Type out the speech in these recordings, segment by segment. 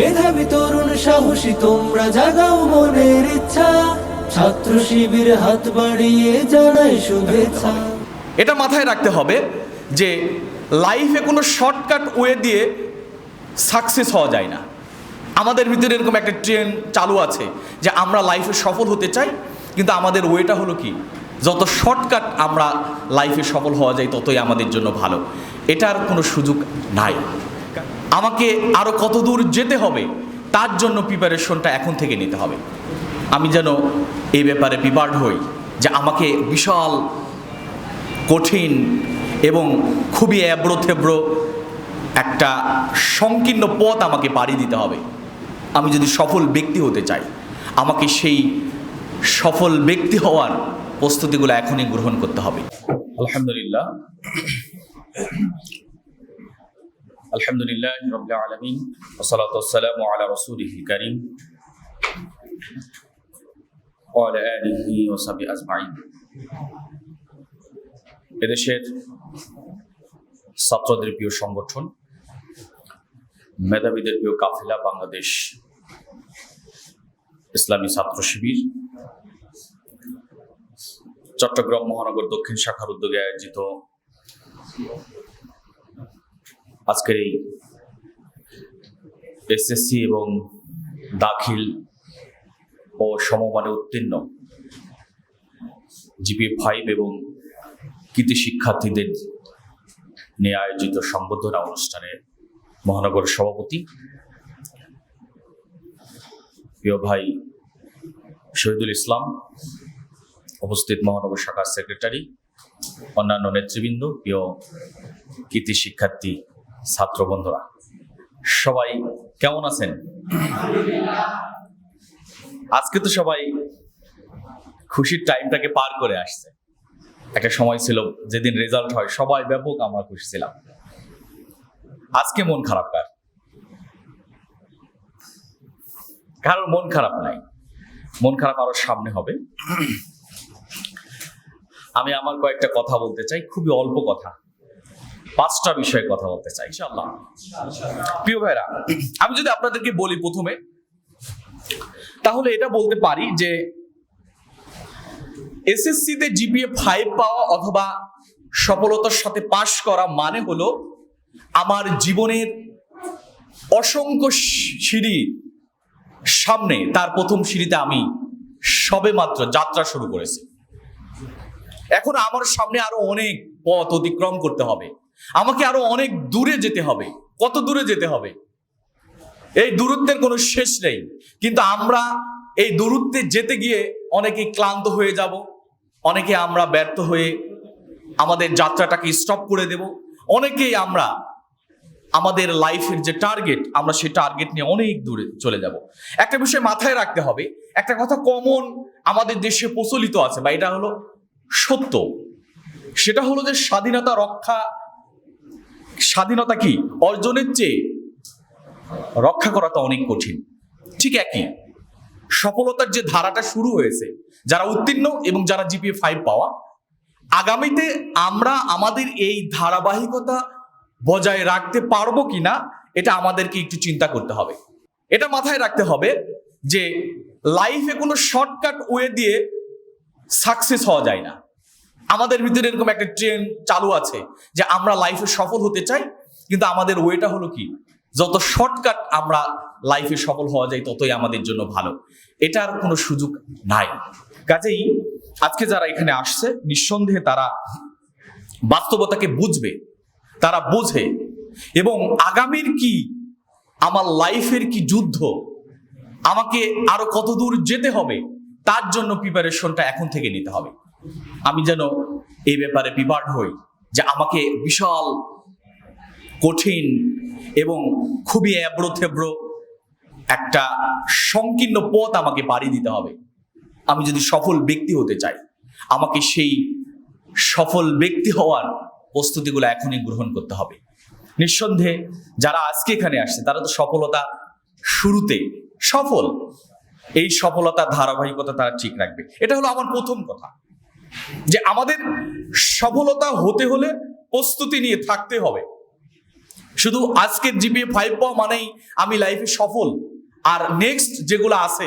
মেধাবী তরুণ সাহসী, তোমরা জাগাও মনের ইচ্ছা। ছাত্র শিবির হাত বাড়িয়ে জানাই শুভেচ্ছা। এটা মাথায় রাখতে হবে যে লাইফে কোনো শর্টকাট ওয়ে দিয়ে সাকসেস হওয়া যায় না। আমাদের ভিতরে এরকম একটা ট্রেন চালু আছে যে আমরা লাইফে সফল হতে চাই, কিন্তু আমাদের ওয়েটা হলো কি? যত শর্টকাট আমরা লাইফে সফল হওয়া যায়, ততই আমাদের জন্য ভালো। এটার কোনো সুযোগ নাই। আমাকে আরও কত দূর যেতে হবে, তার জন্য প্রিপারেশনটা এখন থেকে নিতে হবে। আমি যেন এই ব্যাপারে প্রিপার্ড হই যে আমাকে বিশাল কঠিন এবং খুবই অ্যাব্রো থেব্রো একটা সংকীর্ণ পথ আমাকে পাড়ি দিতে হবে। আমি যদি সফল ব্যক্তি হতে চাই, আমাকে সেই সফল ব্যক্তি হওয়ার প্রস্তুতিগুলো এখনই গ্রহণ করতে হবে। আলহামদুলিল্লাহ। আলহামদুলিল্লাহ রবিল আলমিন ওসলাতাম আলা রসুলিহি করিম আজমাইন। এদেশের ছাত্রদের প্রিয় সংগঠন, মেধাবীদের প্রিয় কাফেলা বাংলাদেশ ইসলামী ছাত্র শিবির, চট্টগ্রাম মহানগর দক্ষিণ শাখার উদ্যোগে আয়োজিত আজকের এই এসএসসি এবং দাখিল ও সমমানে উত্তীর্ণ জিপি ফাইভ এবং কৃতি শিক্ষার্থীদের নিয়ে আয়োজিত সম্বোধনা অনুষ্ঠানে মহানগর সভাপতি প্রিয় ভাই শহীদুল ইসলাম, উপস্থিত মহানগর শাখার সেক্রেটারি, অন্যান্য নেতৃবৃন্দ, প্রিয় কৃতি শিক্ষার্থী ছাত্র বন্ধুরা, সবাই কেমন আছেন? আজকে তো সবাই খুশির টাইমটাকে পার করে আসছে। একটা সময় ছিল যেদিন রেজাল্ট হয়, সবাই ব্যাপক আমরা খুশি ছিলাম। আজকে মন খারাপ কার? কারোর মন খারাপ নাই। মন খারাপ আরও সামনে হবে। আমি আমার কয়েকটা কথা বলতে চাই, খুবই অল্প কথা। পাঁচটা বিষয়ে কথা বলতে চাই, ইনশাআল্লাহ। প্রিয় ভাইরা আমি যদি আপনাদেরকে বলি প্রথমে, তাহলে এটা বলতে পারি যে এসএসসিতে জিপিএ ফাইভ পাওয়া অথবা সফলতার সাথে পাশ করা মানে হলো আমার জীবনের অসংখ্য সিঁড়ি সামনে, তার প্রথম সিঁড়িতে আমি সবে মাত্র যাত্রা শুরু করেছি। এখন আমার সামনে আরও অনেক পথ অতিক্রম করতে হবে। আমাকে আরও অনেক দূরে যেতে হবে। কত দূরে যেতে হবে? এই দূরত্বের কোনো শেষ নেই। কিন্তু আমরা এই দূরত্বে যেতে গিয়ে অনেকে ক্লান্ত হয়ে যাব, অনেকে আমরা ব্যর্থ হয়ে আমাদের যাত্রাটাকে স্টপ করে দেব। অনেকেই আমরা আমাদের লাইফের যে টার্গেট আমরা সেই টার্গেট নিয়ে অনেক দূরে চলে যাব। একটা বিষয় মাথায় রাখতে হবে, একটা কথা কমন আমাদের দেশে প্রচলিত আছে, বা এটা হলো সত্য। সেটা হলো যে স্বাধীনতা রক্ষা স্বাধীনতা কি? অর্জনের চেয়ে রক্ষা করা তো অনেক কঠিন। ঠিক একই। সফলতার যে ধারাটা শুরু হয়েছে, যারা উত্তীর্ণ এবং যারা জিপিএ ফাইভ পাওয়া, আগামীতে আমরা আমাদের এই ধারাবাহিকতা বজায় রাখতে পারব কিনা, এটা আমাদেরকে একটু চিন্তা করতে হবে। এটা মাথায় রাখতে হবে যে লাইফে কোনো শর্টকাট ওয়ে দিয়ে সাকসেস হওয়া যায় না। আমাদের ভিতরে এরকম একটা ট্রেন চালু আছে যে আমরা লাইফে সফল হতে চাই, কিন্তু আমাদের ওয়েটা হলো কি? যত শর্টকাট আমরা লাইফে সফল হওয়া যায়, ততই আমাদের জন্য ভালো। এটার কোনো সুযোগ নাই। কাজেই আজকে যারা এখানে আসছে, নিঃসন্দেহে তারা বাস্তবতাকে বুঝবে, তারা বোঝে এবং আগামীর কি, আমার লাইফের কি যুদ্ধ, আমাকে আরও কত দূর যেতে হবে, তার জন্য প্রিপারেশনটা এখন থেকে নিতে হবে। আমি যেন এই ব্যাপারে প্রিপার্ড হই যে আমাকে বিশাল কঠিন এবং খুবই অ্যাব্রো থেব্রো একটা সংকীর্ণ পথ আমাকে পাড়ি দিতে হবে। আমি যদি সফল ব্যক্তি হতে চাই, আমাকে সেই সফল ব্যক্তি হওয়ার প্রস্তুতিগুলো এখনই গ্রহণ করতে হবে। নিঃসন্দেহে যারা আজকে এখানে আসছে, তারা তো সফলতা শুরুতে সফল। এই সফলতার ধারাবাহিকতা তারা ঠিক রাখবে। এটা হলো আমার প্রথম কথা। যে আমাদের সফলতা হতে হলে প্রস্তুতি নিয়ে থাকতে হবে। শুধু আজকের জিপিএ ফাইভ পাওয়া মানেই আমি লাইফে সফল। আর নেক্সট যেগুলো আছে,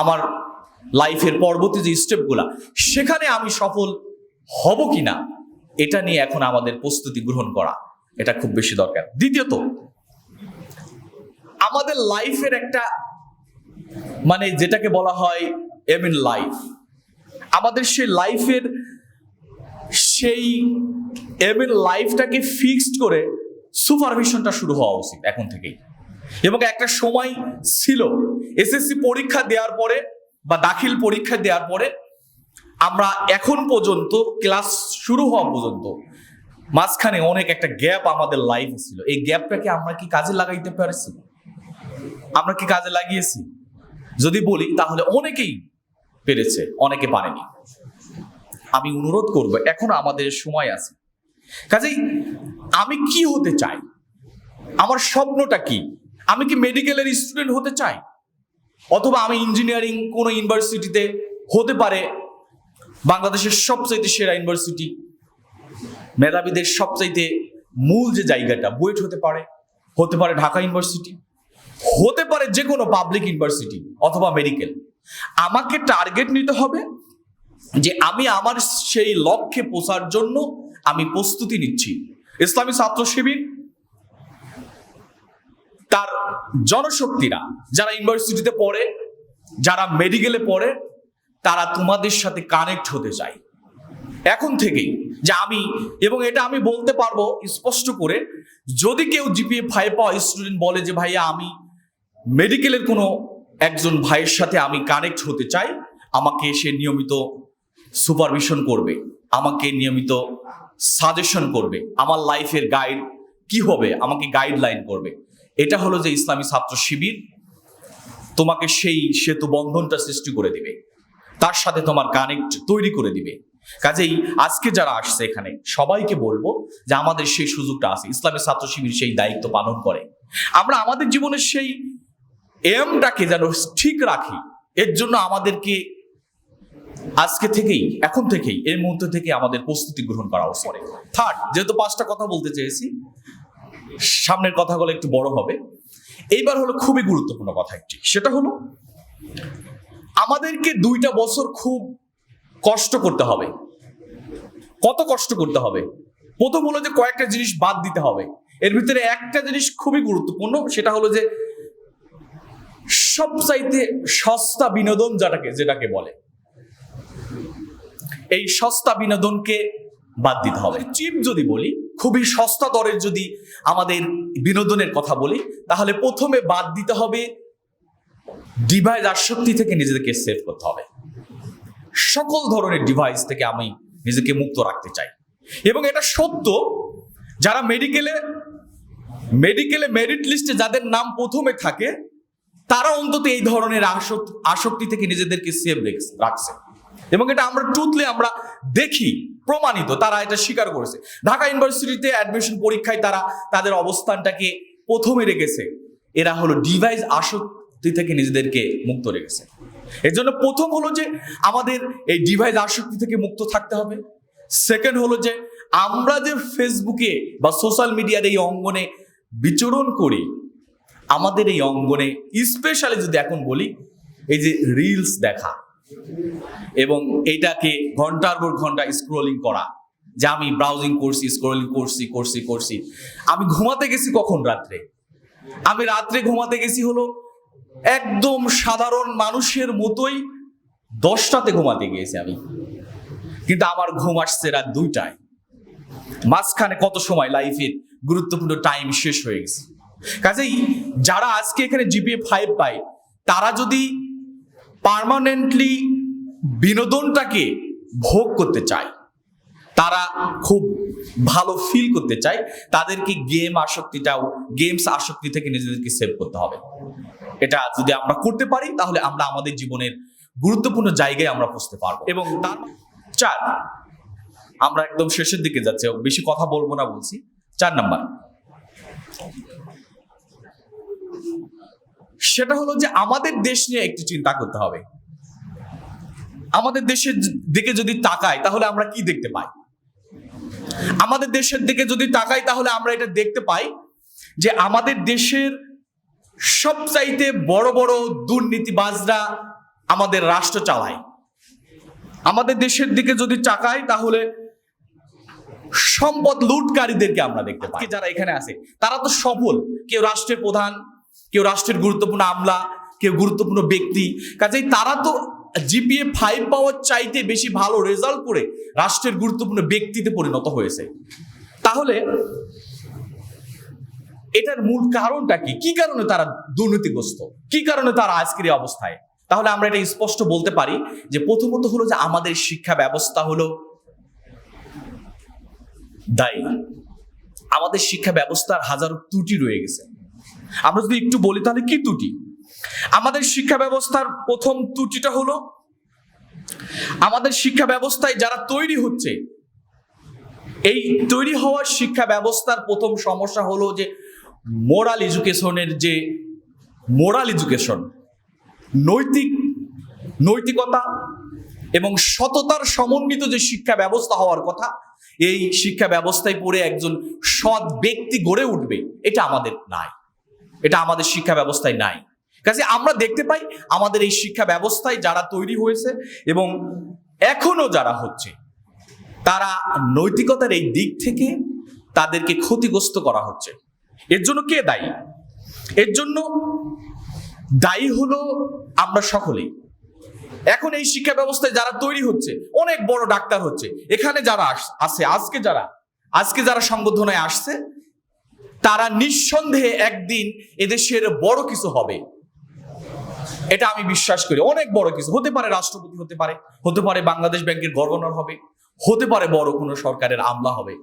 আমার লাইফের পরবর্তী যে স্টেপগুলা সেখানে আমি সফল হব কিনা, এটা নিয়ে এখন আমাদের প্রস্তুতি গ্রহণ করা, এটা খুব বেশি দরকার। দ্বিতীয়ত, আমাদের লাইফের একটা মানে যেটাকে বলা হয় এম ইন লাইফ আমাদের সেই লাইফের সেই ইন লাইফটাকে ফিক্সড করে সুপারভিশনটা শুরু হওয়া উচিত এখন থেকেই। এবং একটা সময় ছিল, এসএসসি পরীক্ষা দেওয়ার পরে বা দাখিল পরীক্ষা দেওয়ার পরে আমরা এখন পর্যন্ত, ক্লাস শুরু হওয়া পর্যন্ত মাঝখানে অনেক একটা গ্যাপ আমাদের লাইফে ছিল। এই গ্যাপটাকে আমরা কি কাজে লাগাইতে পারছি? আমরা কি কাজে লাগিয়েছি? যদি বলি তাহলে অনেকেই পেরেছে, অনেকে পারেনি। আমি অনুরোধ করব, এখন আমাদের সময় আছে। কাজেই আমি কি হতে চাই? আমার স্বপ্নটা কি? আমি কি মেডিকেলের স্টুডেন্ট হতে চাই? অথবা আমি ইঞ্জিনিয়ারিং কোনো ইউনিভার্সিটিতে হতে পারে? বাংলাদেশের সবচাইতে সেরা ইউনিভার্সিটি মেধাবীদের সবচাইতে মূল যে জায়গাটা, বুয়েট হতে পারে হতে পারে ঢাকা ইউনিভার্সিটি হতে পারে যে কোনো পাবলিক ইউনিভার্সিটি অথবা মেডিকেল আমাকে টার্গেট নিতে হবে যে আমি আমার সেই লক্ষ্যে পৌঁছার জন্য আমি প্রস্তুতি নিচ্ছি। ইসলামী ছাত্র শিবির, তার জনশক্তিরা যারা ইউনিভার্সিটিতে পড়ে, যারা মেডিকেলে পড়ে, তারা তোমাদের সাথে কানেক্ট হতে চায়। এখন থেকেই যে আমি, এবং এটা আমি বলতে পারব স্পষ্ট করে, যদি কেউ জিপিএ ফাইভ পাওয়া স্টুডেন্ট বলে যে ভাইয়া আমি মেডিকেলের কোনো একজন ভাইয়ের সাথে আমি কানেক্ট হতে চাই, আমাকে সে নিয়মিত সুপারভিশন করবে, আমাকে নিয়মিত সাজেশন করবে, আমার লাইফের গাইড কি হবে, আমাকে গাইডলাইন করবে। এটা হলো যে ইসলামী ছাত্র শিবির, তোমাকে সেই সেতু বন্ধনটা সৃষ্টি করে দিবে, তার সাথে তোমার কানেক্ট তৈরি করে দিবে। কাজেই আজকে যারা আসছে এখানে, সবাইকে বলব যে আমাদের সেই সুযোগটা আছে, ইসলামী ছাত্র শিবির সেই দায়িত্ব পালন করে। আমরা আমাদের জীবনের সেই এমটাকে যেন ঠিক রাখি? এর জন্য আমাদেরকে আজকে থেকেই এখন থেকেই এই মুহূর্ত থেকে আমাদের প্রস্তুতি গ্রহণ করা উচিত। থার্ড যেহেতু পাঁচটা কথা বলতে চেয়েছি সামনের কথাগুলো একটু বড় হবে। এইবার হলো খুবই গুরুত্বপূর্ণ কথা একটি। সেটা হলো আমাদেরকে দুইটা বছর খুব কষ্ট করতে হবে। কত কষ্ট করতে হবে? প্রথম হলো যে কয়েকটা জিনিস বাদ দিতে হবে। এর ভিতরে একটা জিনিস খুবই গুরুত্বপূর্ণ সেটা হলো যে সবচাইতে সস্তা বিনোদন যেটাকে যেটাকে বলে। এই সস্তা বিনোদনকে বাদ দিতে হবে। চিপ যদি বলি, খুবই সস্তা দরের যদি আমাদের বিনোদনের কথা বলি, তাহলে প্রথমে বাদ দিতে হবে ডিভাইস আসক্তি থেকে নিজেদেরকে সেভ করতে হবে। সকল ধরনের ডিভাইস থেকে আমি নিজেকে মুক্ত রাখতে চাই। এবং এটা সত্য, যারা মেডিকেলে মেডিকেলে মেরিট লিস্টে যাদের নাম প্রথমে থাকে তারা অন্তত এই ধরনের আসক্তি থেকে নিজেদেরকে সেভ রাখছে এবং এটা আমরা ট্রুথলি আমরা দেখি, প্রমাণিত, তারা এটা স্বীকার করেছে। ঢাকা ইউনিভার্সিটিতে অ্যাডমিশন পরীক্ষায় তারা তাদের অবস্থানটাকে প্রথমে রেখেছে। এরা হলো ডিভাইস আসক্তি থেকে নিজেদেরকে মুক্ত রেখেছে। এর জন্য প্রথম হলো যে আমাদের এই ডিভাইস আসক্তি থেকে মুক্ত থাকতে হবে। সেকেন্ড হলো যে আমরা যে ফেসবুকে বা সোশ্যাল মিডিয়ার এই অঙ্গনে বিচরণ করি আমাদের এই অঙ্গনে স্পেশালি যদি এখন বলি, এই যে রিলস দেখা এবং এইটাকে ঘণ্টার পর ঘণ্টা স্ক্রোলিং করা, যে আমি ব্রাউজিং করছি স্ক্রোলিং করছি করছি করছি। আমি ঘুমাতে গেছি কখন রাত্রে? আমি রাত্রে ঘুমাতে গেছি হলো একদম সাধারণ মানুষের মতোই দশটাতে ঘুমাতে গিয়েছি আমি। কিন্তু আমার ঘুম আসছে রাত দুইটায়। মাঝখানে কত সময় লাইফের গুরুত্বপূর্ণ টাইম শেষ হয়ে গেছে। কাজেই যারা আজকে এখানে জিপিএ ফাইভ পায় তারা যদি পার্মানেন্টলি বিনোদনটাকে ভোগ করতে চায় তারা খুব ভালো ফিল করতে চায় তাদেরকে গেম আসক্তিটাও গেমস আসক্তি থেকে নিজেদেরকে সেভ করতে হবে। এটা যদি আমরা করতে পারি তাহলে আমরা আমাদের জীবনের গুরুত্বপূর্ণ জায়গায় আমরা পৌঁছতে পারব। এবং তার চার আমরা একদম শেষের দিকে যাচ্ছি বেশি কথা বলব না বলছি। চার নাম্বার সেটা হলো যে আমাদের দেশ নিয়ে একটু চিন্তা করতে হবে। আমাদের দেশের দিকে যদি তাকাই, তাহলে আমরা কি দেখতে পাই? আমাদের দেশের দিকে যদি তাকাই, তাহলে আমরা এটা দেখতে পাই যে আমাদের দেশের সবচাইতে বড় বড় দুর্নীতিবাজরা আমাদের রাষ্ট্র চালায়। আমাদের দেশের দিকে যদি চাকাই তাহলে সম্পদ লুটকারীদেরকে আমরা দেখতে পাই। যারা এখানে আছে, তারা তো সফল। কেউ রাষ্ট্রের প্রধান কেউ রাষ্ট্রের গুরুত্বপূর্ণ আমলা, কেউ গুরুত্বপূর্ণ ব্যক্তি। কাজেই তারা তো জিপিএ ফাইভ পাওয়ার চাইতে বেশি ভালো রেজাল্ট করে রাষ্ট্রের গুরুত্বপূর্ণ ব্যক্তিতে পরিণত হয়েছে। তাহলে এটার মূল কারণটা কি? কি কারণে তারা দুর্নীতিগ্রস্ত? কি কারণে তারা আজকের অবস্থায়? তাহলে আমরা এটা স্পষ্ট বলতে পারি যে প্রথমত হলো যে আমাদের শিক্ষা ব্যবস্থা হলো দায়ী। আমাদের শিক্ষা ব্যবস্থার হাজারো ত্রুটি রয়ে গেছে। আমরা যদি একটু বলি তাহলে কি ত্রুটি? আমাদের শিক্ষা ব্যবস্থার প্রথম ত্রুটিটা হলো, আমাদের শিক্ষা ব্যবস্থায় যারা তৈরি হচ্ছে, এই তৈরি হওয়ার শিক্ষা ব্যবস্থার প্রথম সমস্যা হলো যে মোরাল এডুকেশনের যে মোরাল এডুকেশন নৈতিক, নৈতিকতা এবং সততার সমন্বিত যে শিক্ষা ব্যবস্থা হওয়ার কথা, এই শিক্ষা ব্যবস্থায় পড়ে একজন সৎ ব্যক্তি গড়ে উঠবে, এটা আমাদের নাই। এটা আমাদের শিক্ষা ব্যবস্থায় নাই। কাজে আমরা দেখতে পাই আমাদের এই শিক্ষা ব্যবস্থায় যারা তৈরি হয়েছে এবং এখনও যারা হচ্ছে, তারা নৈতিকতার এই দিক থেকে তাদেরকে ক্ষতিগ্রস্ত করা হচ্ছে। এর জন্য কে দায়ী? এর জন্য দায়ী হলো আমরা সকলেই। এখন এই শিক্ষা ব্যবস্থায় যারা তৈরি হচ্ছে, অনেক বড় ডাক্তার হচ্ছে। এখানে যারা আস- আজকে যারা আজকে যারা সংবর্ধনায় আসছে তারা নিঃসন্দেহে একদিন এদেশের বড় কিছু হবে। এটা আমি বিশ্বাস করি। অনেক বড় কিছু। হতে পারে রাষ্ট্রপতি হতে পারে হতে পারে বাংলাদেশ ব্যাংকের গভর্নর হবে, হতে পারে বড় কোনো সরকারের আমলা হবে।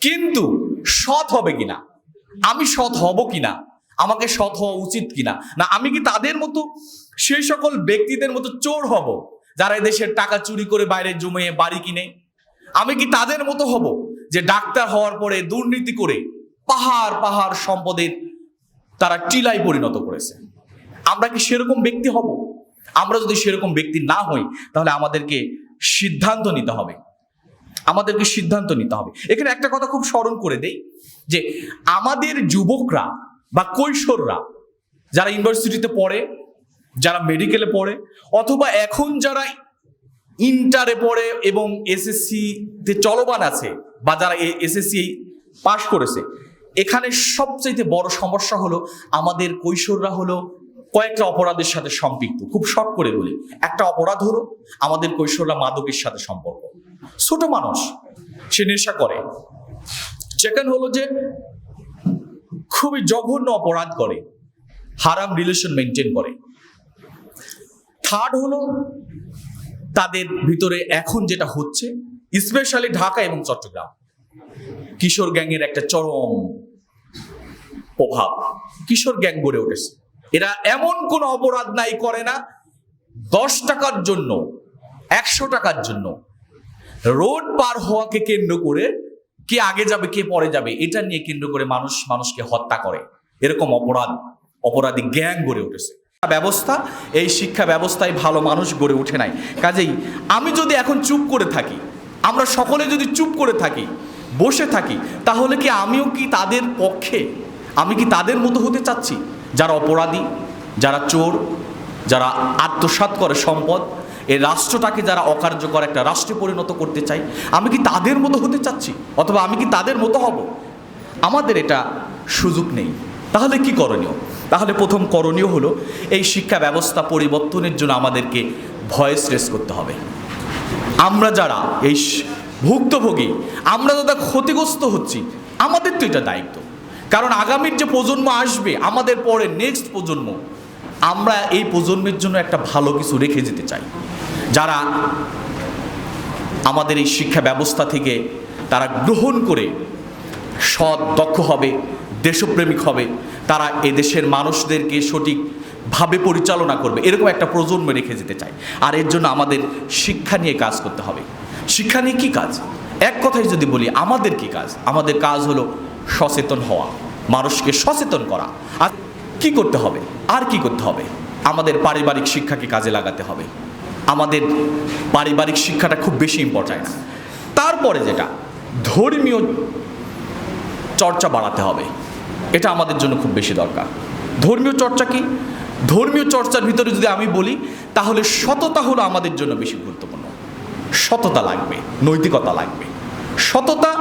কিন্তু সৎ হবে কিনা? আমি সৎ হব কিনা? আমাকে সৎ হওয়া উচিত কিনা? না, আমি কি তাদের মতো, সেই সকল ব্যক্তিদের মতো চোর হব, যারা দেশের টাকা চুরি করে বাইরে জমিয়ে বাড়ি কিনে? আমি কি তাদের মতো হব, যে ডাক্তার হওয়ার পরে দুর্নীতি করে পাহাড় পাহাড় সম্পদের তারা টিলায় পরিণত করেছে। আমরা কি সেরকম ব্যক্তি হব? আমরা যদি সেরকম ব্যক্তি না হই, তাহলে আমাদেরকে সিদ্ধান্ত নিতে হবে। আমাদেরকে সিদ্ধান্ত নিতে হবে। এখানে একটা কথা খুব স্মরণ করে দেই, যে আমাদের যুবকরা বা কৈশোররা যারা ইউনিভার্সিটিতে পড়ে, যারা মেডিকেলে পড়ে, অথবা এখন যারা ইন্টারে পড়ে এবং এসএসসি তে চলমান আছে, বা যারা এসএসসি পাশ করেছে এখানে সবচাইতে বড় সমস্যা হলো আমাদের কৈশোররা হলো কয়েকটা অপরাধের সাথে সম্পৃক্ত। খুব শর্ট করে বলি। একটা অপরাধ হলো আমাদের কৈশোররা মাদকের সাথে সম্পর্ক। ছোট মানুষ, সে নেশা করে। সেকেন্ড হলো যে খুবই জঘন্য অপরাধ করে, হারাম রিলেশন মেনটেন করে। থার্ড হলো তাদের ভিতরে এখন যেটা হচ্ছে স্পেশালি ঢাকা এবং চট্টগ্রাম। কিশোর গ্যাংয়ের একটা চরম প্রভাব। কিশোর গ্যাং গড়ে উঠেছে। এরা এমন কোন অপরাধ নাই, করে না। দশ টাকার জন্য, একশো টাকার জন্য রোড পার হওয়াকে কেন্দ্র করে কে আগে যাবে, কে পরে যাবে, এটা নিয়ে কেন্দ্র করে মানুষ, মানুষকে হত্যা করে। এরকম অপরাধ, অপরাধী গ্যাং গড়ে উঠেছে। ব্যবস্থা, এই শিক্ষা ব্যবস্থায় ভালো মানুষ গড়ে ওঠে নাই। কাজেই আমি যদি এখন চুপ করে থাকি, আমরা সকলে যদি চুপ করে থাকি, বসে থাকি, তাহলে কি আমিও কি তাদের পক্ষে আমি কি তাদের মতো হতে চাচ্ছি? যারা অপরাধী, যারা চোর, যারা আত্মসাৎ করে সম্পদ, এই রাষ্ট্রটাকে যারা অকার্যকর একটা রাষ্ট্রে পরিণত করতে চাই আমি কি তাদের মতো হতে চাচ্ছি? অথবা আমি কি তাদের মতো হব? আমাদের এটা সুযোগ নেই। তাহলে কি করণীয়? তাহলে প্রথম করণীয় হলো, এই শিক্ষা ব্যবস্থা পরিবর্তনের জন্য আমাদেরকে ভয়েস রেস করতে হবে। আমরা যারা, এই ভুক্তভোগী, আমরা যারা ক্ষতিগ্রস্ত হচ্ছি, আমাদের তো এটা দায়িত্ব। কারণ আগামীর যে প্রজন্ম আসবে, আমাদের পরে নেক্সট প্রজন্ম, আমরা এই প্রজন্মের জন্য একটা ভালো কিছু রেখে যেতে চাই। যারা আমাদের এই শিক্ষা ব্যবস্থা থেকে তারা গ্রহণ করে সৎ, দক্ষ হবে, দেশপ্রেমিক হবে, তারা এদেশের মানুষদেরকে সঠিকভাবে পরিচালনা করবে, এরকম একটা প্রজন্ম রেখে যেতে চাই। আর এর জন্য আমাদের শিক্ষা নিয়ে কাজ করতে হবে। শিক্ষা নিয়ে কী কাজ? এক কথায় যদি বলি, আমাদের কি কাজ? আমাদের কাজ হলো সচেতন হওয়া, মানুষকে সচেতন করা। আর কি করতে হবে? আর কি করতে হবে? আমাদের পারিবারিক শিক্ষাকে কাজে লাগাতে হবে। আমাদের পারিবারিক শিক্ষাটা খুব বেশি ইম্পর্ট্যান্ট তারপরে যেটা, ধর্মীয় চর্চা বাড়াতে হবে। এটা আমাদের জন্য খুব বেশি দরকার। ধর্মীয় চর্চা কি? ধর্মীয় চর্চার ভিতরে যদি আমি বলি, তাহলে সততা হলো আমাদের জন্য বেশি গুরুত্বপূর্ণ। সততা লাগবে, নৈতিকতা লাগবে। সততা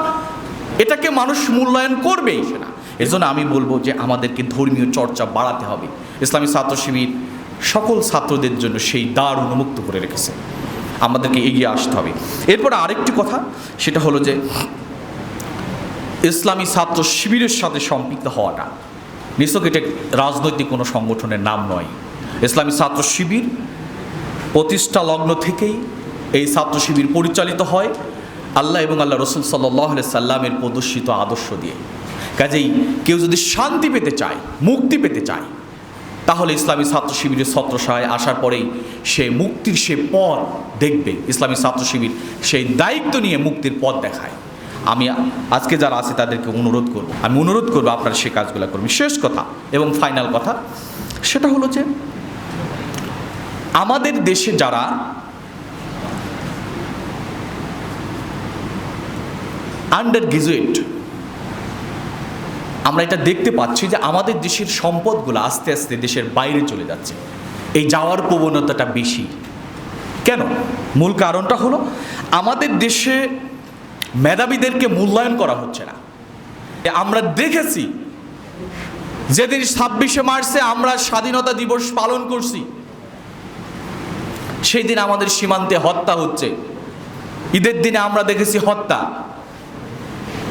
এটাকে মানুষ মূল্যায়ন করবেই সেটা এজন্য আমি বলব যে আমাদেরকে ধর্মীয় চর্চা বাড়াতে হবে। ইসলামী ছাত্র শিবির সকল ছাত্রদের জন্য সেই দ্বার উন্মুক্ত করে রেখেছে। আমাদেরকে এগিয়ে আসতে হবে। এরপর আরেকটি কথা, সেটা হলো যে ইসলামী ছাত্র শিবিরের সাথে সম্পৃক্ত হওয়াটা নিশ্চয় এটা রাজনৈতিক কোনো সংগঠনের নাম নয়। ইসলামী ছাত্র শিবির প্রতিষ্ঠা লগ্ন থেকেই এই ছাত্র শিবির পরিচালিত হয়। আল্লাহ এবং আল্লাহ রসুল সাল্লাহ সাল্লামের প্রদর্শিত আদর্শ দিয়ে। কাজেই কেউ যদি শান্তি পেতে চায়, মুক্তি পেতে চায়, তাহলে ইসলামী ছাত্র শিবিরের ছত্রসায় আসার পরেই সে মুক্তির সে পথ দেখবে। ইসলামী ছাত্র শিবির সেই দায়িত্ব নিয়ে মুক্তির পথ দেখায়। আমি আজকে যারা আছে তাদেরকে অনুরোধ করব, আমি অনুরোধ করব আপনারা সে কাজগুলো করবেন। শেষ কথা এবং ফাইনাল কথা, সেটা হলো যে আমাদের দেশে যারা আন্ডার গ্রাজুয়েট আমরা এটা দেখতে পাচ্ছি যে আমাদের দেশের সম্পদগুলো আস্তে আস্তে দেশের বাইরে চলে যাচ্ছে। এই যাওয়ার প্রবণতাটা বেশি। কেন? মূল কারণটা হলো আমাদের দেশে মেধাবীদেরকে মূল্যায়ন করা হচ্ছে না। আমরা দেখেছি যেদিন ছাব্বিশে মার্চে আমরা স্বাধীনতা দিবস পালন করছি, সেই দিন আমাদের সীমান্তে হত্যা হচ্ছে। ঈদের দিনে আমরা দেখেছি হত্যা।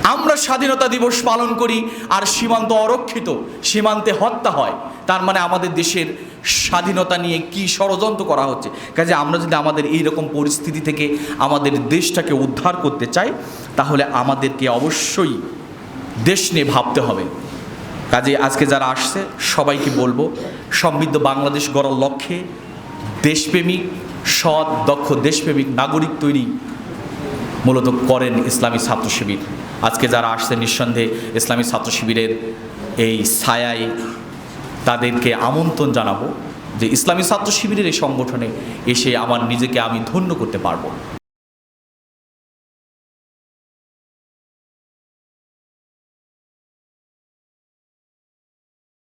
আমরা স্বাধীনতা দিবস পালন করি আর সীমান্ত অরক্ষিত, সীমান্তে হত্যা হয়। তার মানে আমাদের দেশের স্বাধীনতা নিয়ে কি ষড়যন্ত্র করা হচ্ছে? কাজে আমরা যদি আমাদের এই রকম পরিস্থিতি থেকে আমাদের দেশটাকে উদ্ধার করতে চাই, তাহলে আমাদেরকে অবশ্যই দেশ নিয়ে ভাবতে হবে। কাজে আজকে যারা আসছে, সবাইকে বলব, সমৃদ্ধ বাংলাদেশ গড়ার লক্ষ্যে দেশপ্রেমিক, সৎ, দক্ষ দেশপ্রেমিক নাগরিক তৈরি মূলত করেন ইসলামী ছাত্র শিবির। আজকে যারা আসছে নিঃসন্দেহে ইসলামী ছাত্র শিবিরের এই ছায়ায় তাদেরকে আমন্ত্রণ জানাব যে ইসলামী ছাত্র শিবিরের এই সংগঠনে এসে আমার নিজেকে আমি ধন্য করতে পারব।